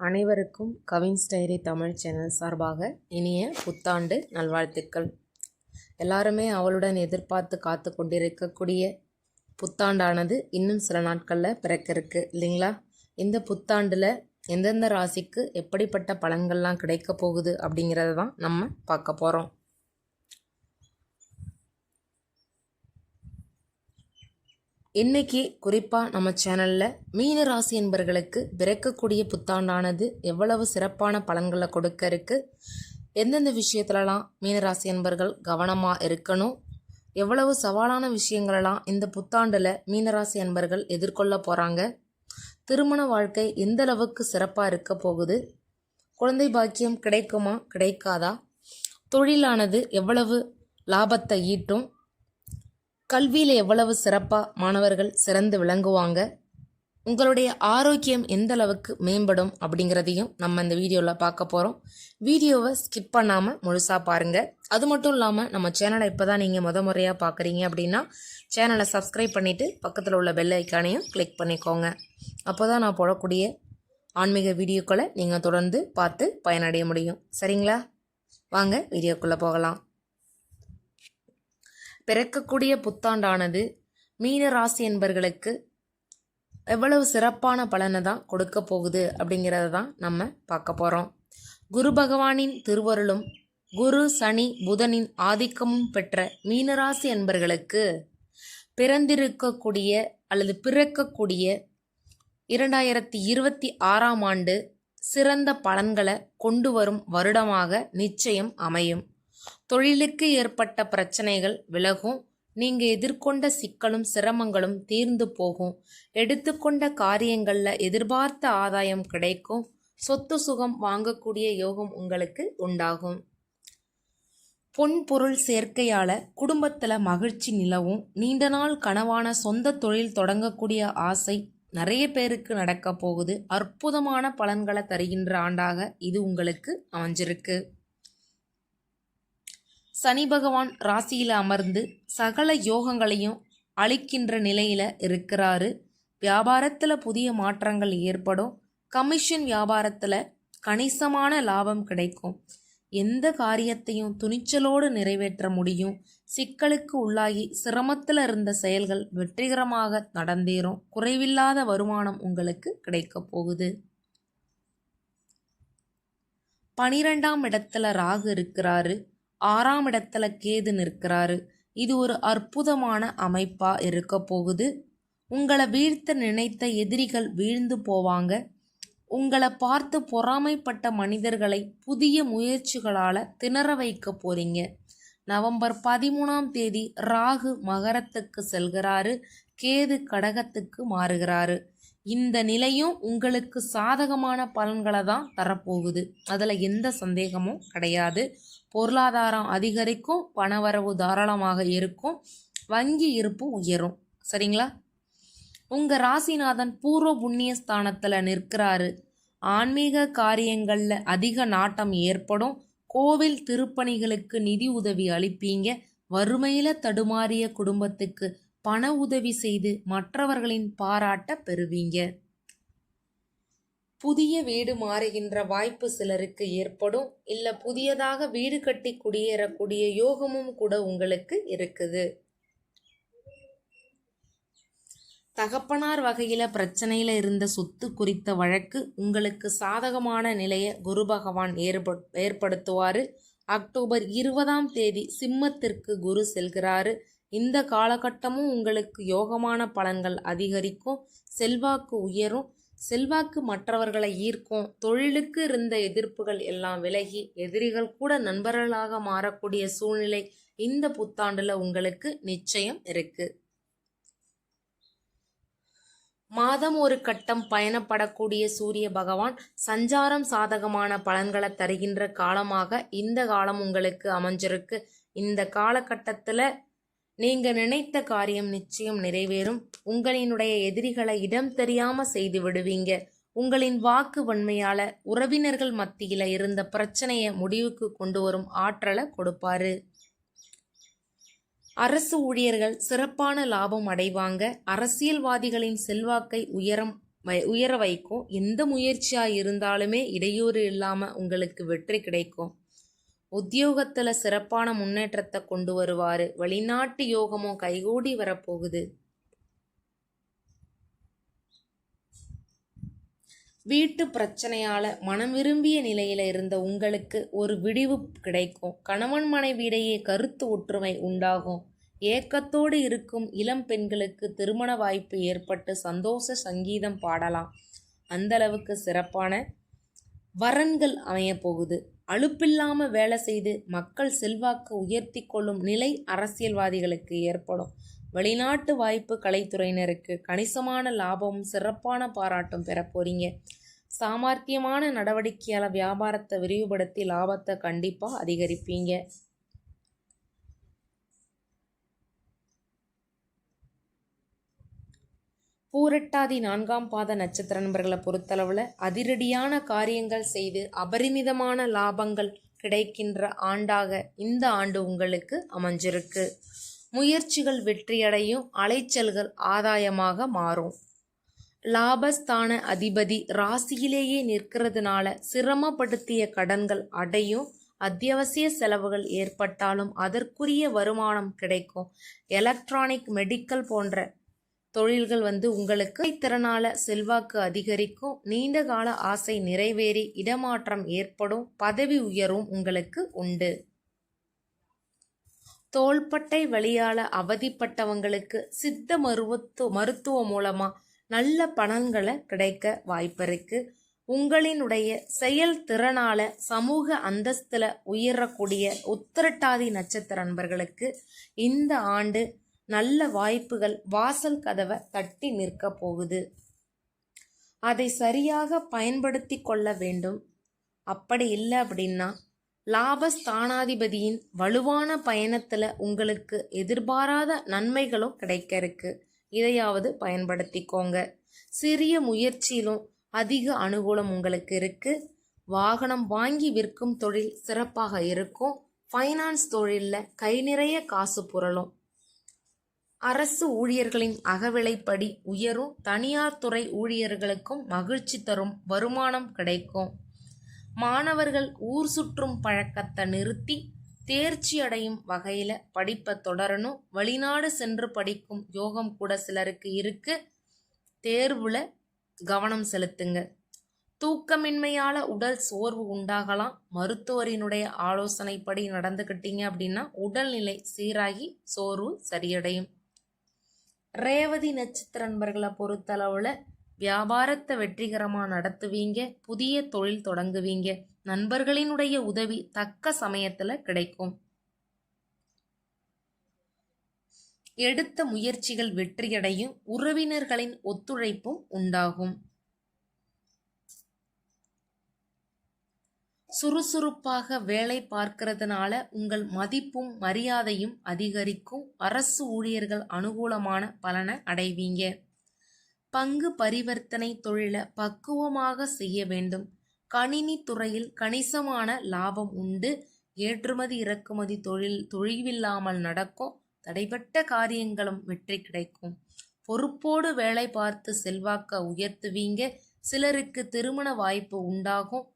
அனைவருக்கும் Cavin's diary Tamil channel சார்பாக இனிய புத்தாண்டு நல்வாழ்த்துக்கள். எல்லாருமே அவளுடன் எதிர்பார்த்து காத்து கொண்டிருக்கக்கூடிய புத்தாண்டானது இன்னும் சில நாட்களில் பிறக்க இருக்கு இல்லைங்களா? இந்த புத்தாண்டில் எந்தெந்த ராசிக்கு எப்படிப்பட்ட பலன்கள்லாம் கிடைக்க போகுது அப்படிங்கிறத தான் நம்ம பார்க்க போகிறோம் இன்னைக்கு குறிப்பாக நம்ம சேனலில் மீன ராசி என்பர்களுக்கு பிறக்கக்கூடிய புத்தாண்டானது எவ்வளவு சிறப்பான பலன்களை கொடுக்க இருக்கு? எந்தெந்த விஷயத்துலலாம் மீனராசி என்பர்கள் கவனமாக இருக்கணும்? எவ்வளவு சவாலான விஷயங்களெல்லாம் இந்த புத்தாண்டில் மீனராசி என்பர்கள் எதிர்கொள்ள போகிறாங்க திருமண வாழ்க்கை எந்த அளவுக்கு சிறப்பாக இருக்க போகுது? குழந்தை பாக்கியம் கிடைக்குமா? கிடைக்காதா? தொழிலானது எவ்வளவு லாபத்தை ஈட்டும்? கல்வியில் எவ்வளவு சிறப்பாக மாணவர்கள் சிறந்து விளங்குவாங்க? உங்களுடைய ஆரோக்கியம் எந்த அளவுக்கு மேம்படும் அப்படிங்கிறதையும் நம்ம இந்த வீடியோவில் பார்க்க போகிறோம் வீடியோவை ஸ்கிப் பண்ணாமல் முழுசாக பாருங்கள் அது மட்டும் இல்லாமல் நம்ம சேனலை இப்போ தான் நீங்கள் முத முறையாக பார்க்குறீங்க அப்படின்னா சேனலை சப்ஸ்கிரைப் பண்ணிவிட்டு பக்கத்தில் உள்ள பெல் ஐக்கானையும் கிளிக் பண்ணிக்கோங்க. அப்போ தான் நான் போடக்கூடிய ஆன்மீக வீடியோக்களை நீங்கள் தொடர்ந்து பார்த்து பயனடைய முடியும். சரிங்களா? வாங்க வீடியோக்குள்ளே போகலாம். பிறக்கக்கூடிய புத்தாண்டானது மீன ராசி என்பர்களுக்கு எவ்வளவு சிறப்பான பலனை தான் கொடுக்க போகுது அப்படிங்கிறத தான் நம்ம பார்க்க போகிறோம் குரு பகவானின் திருவருளும் குரு சனி புதனின் ஆதிக்கமும் பெற்ற மீனராசி என்பர்களுக்கு பிறந்திருக்கக்கூடிய அல்லது பிறக்கக்கூடிய இரண்டாயிரத்தி இருபத்தி ஆறாம் ஆண்டு சிறந்த பலன்களை கொண்டு வரும் வருடமாக நிச்சயம் அமையும். தொழிலுக்கு ஏற்பட்ட பிரச்சனைகள் விலகும். நீங்க எதிர்கொண்ட சிக்கலும் சிரமங்களும் தீர்ந்து போகும். எடுத்துக்கொண்ட காரியங்கள்ல எதிர்பார்த்த ஆதாயம் கிடைக்கும். சொத்து சுகம் வாங்கக்கூடிய யோகம் உங்களுக்கு உண்டாகும். பொன் பொருள் சேர்க்கையால குடும்பத்துல மகிழ்ச்சி நிலவும். நீண்ட நாள் கனவான சொந்த தொழில் தொடங்கக்கூடிய ஆசை நிறைய பேருக்கு நடக்க போகுது. அற்புதமான பலன்களை தருகின்ற ஆண்டாக இது உங்களுக்கு அமைஞ்சிருக்கு. சனி பகவான் ராசியில் அமர்ந்து சகல யோகங்களையும் அளிக்கின்ற நிலையில் இருக்கிறாரு. வியாபாரத்தில் புதிய மாற்றங்கள் ஏற்படும். கமிஷன் வியாபாரத்தில் கணிசமான லாபம் கிடைக்கும். எந்த காரியத்தையும் துணிச்சலோடு நிறைவேற்ற முடியும். சிக்கலுக்கு உள்ளாகி சிரமத்தில் இருந்த செயல்கள் வெற்றிகரமாக நடந்தேறும். குறைவில்லாத வருமானம் உங்களுக்கு கிடைக்கப் போகுது. பனிரெண்டாம் இடத்துல ராகு இருக்கிறாரு. ஆறாம் இடத்துல கேது நிற்கிறாரு. இது ஒரு அற்புதமான அமைப்பா இருக்க போகுது. உங்களை வீழ்த்த நினைத்த எதிரிகள் வீழ்ந்து போவாங்க. உங்களை பார்த்து பொறாமைப்பட்ட மனிதர்களை புதிய முயற்சிகளால் திணற வைக்க போறீங்க. நவம்பர் பதிமூணாம் தேதி ராகு மகரத்துக்கு செல்கிறாரு. கேது கடகத்துக்கு மாறுகிறாரு. இந்த நிலையும் உங்களுக்கு சாதகமான பலன்களை தான் தரப்போகுது. அதில் எந்த சந்தேகமும் கிடையாது. பொருளாதாரம் அதிகரிக்கும் பணவரவு தாராளமாக இருக்கும் வங்கி இருப்பு உயரும். சரிங்களா? உங்கள் ராசிநாதன் பூர்வ புண்ணிய ஸ்தானத்தில் நிற்கிறாரு. ஆன்மீக காரியங்களில் அதிக நாட்டம் ஏற்படும். கோவில் திருப்பணிகளுக்கு நிதி உதவி அளிப்பீங்க. வறுமையில் தடுமாறிய குடும்பத்துக்கு பண உதவி செய்து மற்றவர்களின் பாராட்ட பெறுவீங்க. புதிய வீடு மாறுகின்ற வாய்ப்பு சிலருக்கு ஏற்படும். இல்லை புதியதாக வீடு கட்டி குடியேறக்கூடிய யோகமும் கூட உங்களுக்கு இருக்குது. தகப்பனார் வகையில் பிரச்சனையில் இருந்த சொத்து குறித்த வழக்கு உங்களுக்கு சாதகமான நிலையை குரு பகவான் ஏற்ப ஏற்படுத்துவார். அக்டோபர் இருபதாம் தேதி சிம்மத்திற்கு குரு செல்கிறாரு. இந்த காலகட்டமும் உங்களுக்கு யோகமான பலன்கள் அதிகரிக்கும். செல்வாக்கு உயரும். செல்வாக்கு மற்றவர்களை ஈர்க்கும். தொழிலுக்கு இருந்த எதிர்ப்புகள் எல்லாம் விலகி எதிரிகள் கூட நண்பர்களாக மாறக்கூடிய சூழ்நிலை இந்த புத்தாண்டுல உங்களுக்கு நிச்சயம் இருக்கு. மாதம் ஒரு கட்டம் பயணப்படக்கூடிய சூரிய பகவான் சஞ்சாரம் சாதகமான பலன்களை தருகின்ற காலமாக இந்த காலம் உங்களுக்கு அமைஞ்சிருக்கு. இந்த காலகட்டத்தில் நீங்க நினைத்த காரியம் நிச்சயம் நிறைவேறும். உங்களினுடைய எதிரிகளை இடம் தெரியாம செய்து விடுவீங்க. உங்களின் வாக்கு வன்மையால உறவினர்கள் மத்தியில இருந்த பிரச்சனையை முடிவுக்கு கொண்டு வரும் ஆற்றலை கொடுப்பாரு. அரசு ஊழியர்கள் சிறப்பான லாபம் அடைவாங்க. அரசியல்வாதிகளின் செல்வாக்கை உயரம் வை உயர வைக்கும். எந்த முயற்சியாக இருந்தாலுமே இடையூறு இல்லாமல் உங்களுக்கு வெற்றி கிடைக்கும். உத்தியோகத்தில் சிறப்பான முன்னேற்றத்தை கொண்டு வருவார். வெளிநாட்டு யோகமும் கைகூடி வரப்போகுது. வீட்டு பிரச்சனையால் மனம் விரும்பிய நிலையில் இருந்த உங்களுக்கு ஒரு விடிவு கிடைக்கும். கணவன் மனைவியிடையே கருத்து ஒற்றுமை உண்டாகும். ஏக்கத்தோடு இருக்கும் இளம் பெண்களுக்கு திருமண வாய்ப்பு ஏற்பட்டு சந்தோஷ சங்கீதம் பாடலாம். அந்தளவுக்கு சிறப்பான வரன்கள் அமைய போகுது அலுப்பில்லாமல் வேலை செய்து மக்கள் செல்வாக்கு உயர்த்தி கொள்ளும் நிலை அரசியல்வாதிகளுக்கு ஏற்படும். வெளிநாட்டு வாய்ப்பு கலைத்துறையினருக்கு கணிசமான லாபமும் சிறப்பான பாராட்டும் பெற போறீங்க. சாமர்த்தியமான நடவடிக்கையால் வியாபாரத்தை விரிவுபடுத்தி லாபத்தை கண்டிப்பாக அதிகரிப்பீங்க. பூரட்டாதி நான்காம் பாத நட்சத்திர நண்பர்களை பொறுத்தளவில் அதிரடியான காரியங்கள் செய்து அபரிமிதமான லாபங்கள் கிடைக்கின்ற ஆண்டாக இந்த ஆண்டு உங்களுக்கு அமைஞ்சிருக்கு. முயற்சிகள் வெற்றியடையும் அலைச்சல்கள் ஆதாயமாக மாறும். லாபஸ்தான அதிபதி ராசியிலேயே நிற்கிறதுனால சிரமப்படுத்திய கடன்கள் அடையும். அத்தியாவசிய செலவுகள் ஏற்பட்டாலும் அதற்குரிய வருமானம் கிடைக்கும். எலக்ட்ரானிக் மெடிக்கல் போன்ற தொழில்கள் வந்து உங்களுக்கு திறனால செல்வாக்கு அதிகரிக்கும். நீண்ட கால ஆசை நிறைவேறி இடமாற்றம் ஏற்படும். பதவி உயரும் உங்களுக்கு உண்டு. தோள்பட்டை வழியால அவதிப்பட்டவங்களுக்கு சித்த மருத்துவ மருத்துவம் மூலமா நல்ல பணங்களை கிடைக்க வாய்ப்பிருக்கு உங்களினுடைய செயல் திறனால சமூக அந்தஸ்தில் உயரக்கூடிய உத்திரட்டாதி நட்சத்திர நண்பர்களுக்கு இந்த ஆண்டு நல்ல வாய்ப்புகள் வாசல் கதவை தட்டி நிற்க போகுது. அதை சரியாக பயன்படுத்தி கொள்ள வேண்டும். அப்படி இல்லை அப்படின்னா லாபஸ்தானாதிபதியின் வலுவான பயணத்தில் உங்களுக்கு எதிர்பாராத நன்மைகளும் கிடைக்க இருக்கு. இதையாவது பயன்படுத்திக்கோங்க. சிறிய முயற்சியிலும் அதிக அனுகூலம் உங்களுக்கு இருக்கு. வாகனம் வாங்கி விற்கும் தொழில் சிறப்பாக இருக்கும். ஃபைனான்ஸ் தொழிலில் கை நிறைய காசு புரளும். அரசு ஊழியர்களின் அகவிலைப்படி உயரும். தனியார் துறை ஊழியர்களுக்கும் மகிழ்ச்சி தரும் வருமானம் கிடைக்கும். மாணவர்கள் ஊர் சுற்றும் பழக்கத்தை நிறுத்தி தேர்ச்சி அடையும் வகையில் படிப்பை தொடரணும். வெளிநாடு சென்று படிக்கும் யோகம் கூட சிலருக்கு இருக்கு. தேர்வில் கவனம் செலுத்துங்க. தூக்கமின்மையால் உடல் சோர்வு உண்டாகலாம். மருத்துவரினுடைய ஆலோசனைப்படி நடந்துக்கிட்டீங்க அப்படின்னா உடல்நிலை சீராகி சோர்வு சரியடையும். ரேவதி நட்சத்திர நண்பர்களை பொறுத்தளவில் வியாபாரத்தை வெற்றிகரமாக நடத்துவீங்க புதிய தொழில் தொடங்குவீங்க நண்பர்களினுடைய உதவி தக்க சமயத்தில் கிடைக்கும். எடுத்த முயற்சிகள் வெற்றியடையும் உறவினர்களின் ஒத்துழைப்பும் உண்டாகும். சுறுசுறுப்பாக வேலை பார்க்கறதுனால உங்கள் மதிப்பும் மரியாதையும் அதிகரிக்கும். அரசு ஊழியர்கள் அனுகூலமான பலனை அடைவீங்க. பங்கு பரிவர்த்தனை தொழிலை பக்குவமாக செய்ய வேண்டும். கணினி துறையில் கணிசமான லாபம் உண்டு. ஏற்றுமதி இறக்குமதி தொழில் தொழிவில்லாமல் நடக்கும். தடைபட்ட காரியங்களும் வெற்றி கிடைக்கும். பொறுப்போடு வேலை பார்த்து செல்வாக்க உயர்த்துவீங்க. சிலருக்கு திருமண வாய்ப்பு உண்டாகும்.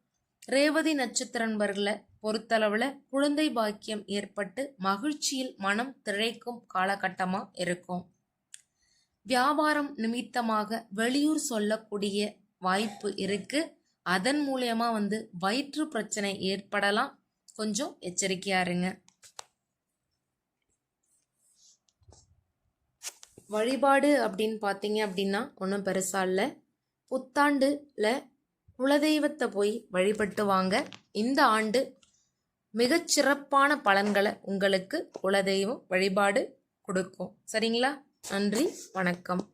ரேவதி நட்சத்திரன்பர்களை பொறுத்தளவில் குழந்தை பாக்கியம் ஏற்பட்டு மகிழ்ச்சியில் மனம் திளைக்கும் காலகட்டமாக இருக்கும். வியாபாரம் நிமித்தமாக வெளியூர் சொல்லக்கூடிய வாய்ப்பு இருக்கு. அதன் மூலயமா வந்து வயிற்று பிரச்சனை ஏற்படலாம். கொஞ்சம் எச்சரிக்கையா இருங்க. வழிபாடு அப்படின்னு பார்த்தீங்க அப்படின்னா ஒன்றும் பெருசா இல்லை. புத்தாண்டுல குலதெய்வத்தை போய் வழிபட்டு வாங்க. இந்த ஆண்டு மிகச்சிறப்பான பலன்களை உங்களுக்கு குலதெய்வம் வழிபாடு கொடுக்கும். சரிங்களா? நன்றி வணக்கம்.